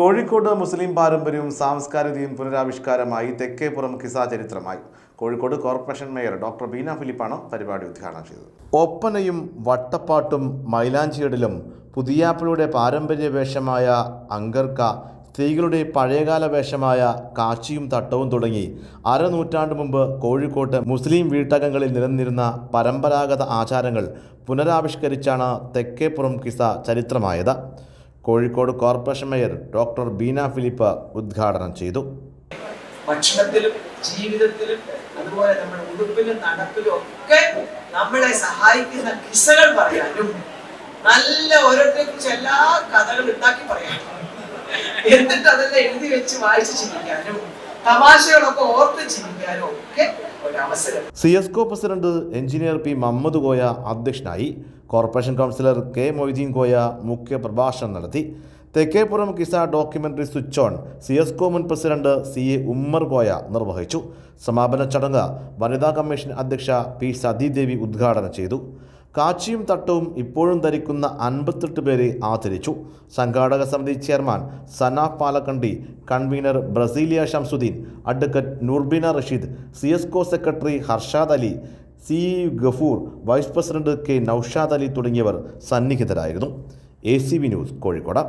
കോഴിക്കോട് മുസ്ലിം പാരമ്പര്യവും സാംസ്കാരികതയും പുനരാവിഷ്കാരമായി തെക്കേപ്പുറം കിസ ചരിത്രമായി. Kozhikode corporation mayor doctor Beena ഫിലിപ്പാണ് പരിപാടി ഉദ്ഘാടനം ചെയ്തത്. ഒപ്പനയും വട്ടപ്പാട്ടും മൈലാഞ്ചിയിടലും പുതിയാപ്പിളുടെ പാരമ്പര്യ വേഷമായ അങ്കർക്ക സ്ത്രീകളുടെ പഴയകാല വേഷമായ കാച്ചിയും തട്ടവും തുടങ്ങി അരനൂറ്റാണ്ട് മുമ്പ് കോഴിക്കോട്ട് മുസ്ലിം വീട്ടകങ്ങളിൽ നിലനിന്നിരുന്ന പരമ്പരാഗത ആചാരങ്ങൾ പുനരാവിഷ്കരിച്ചാണ് Thekkeppuram Qissa ചരിത്രമായത്. Kozhikode corporation mayor doctor Beena Philip ഉദ്ഘാടനം ചെയ്തു. ഭക്ഷണത്തിലും ജീവിതത്തിലും അതുപോലെ നമ്മുടെ ഉടുപ്പിലും നടപ്പിലും ഒക്കെ നമ്മളെ സഹായിക്കുന്ന കിസകൾ പറയാനും നല്ല ഓരോരുത്തരെ കുറിച്ച് എല്ലാ കഥകളും ഉണ്ടാക്കി പറയാനും. എന്നിട്ട് അതെല്ലാം എഴുതി വെച്ച് വായിച്ച് ചിരിക്കാനും തമാശകളൊക്കെ ഓർത്ത് ചിരിക്കാനും ഒക്കെ C S co president engineer P Mammad Koya അധ്യക്ഷനായി corporation councillor K Moideen Koya മുഖ്യ പ്രഭാഷണം നടത്തി. Thekkeppuram Qissa documentary switch on C S co മുൻ president C A Ummer Koya നിർവഹിച്ചു. സമാപന ചടങ്ങ് വനിതാ കമ്മീഷൻ അധ്യക്ഷ പി സതീദേവി ഉദ്ഘാടനം ചെയ്തു. കാച്ചിയും തട്ടവും ഇപ്പോഴും ധരിക്കുന്ന അൻപത്തെട്ട് പേരെ ആദരിച്ചു. സംഘാടക സമിതി chairman Sanaf Palakkandi convener Brasilia Shamsudheen advocate Noorbina Rasheed C S co secretary Harshad Ali C Gafoor vice president K Noushad Ali തുടങ്ങിയവർ സന്നിഹിതരായിരുന്നു. A C news Kozhikode.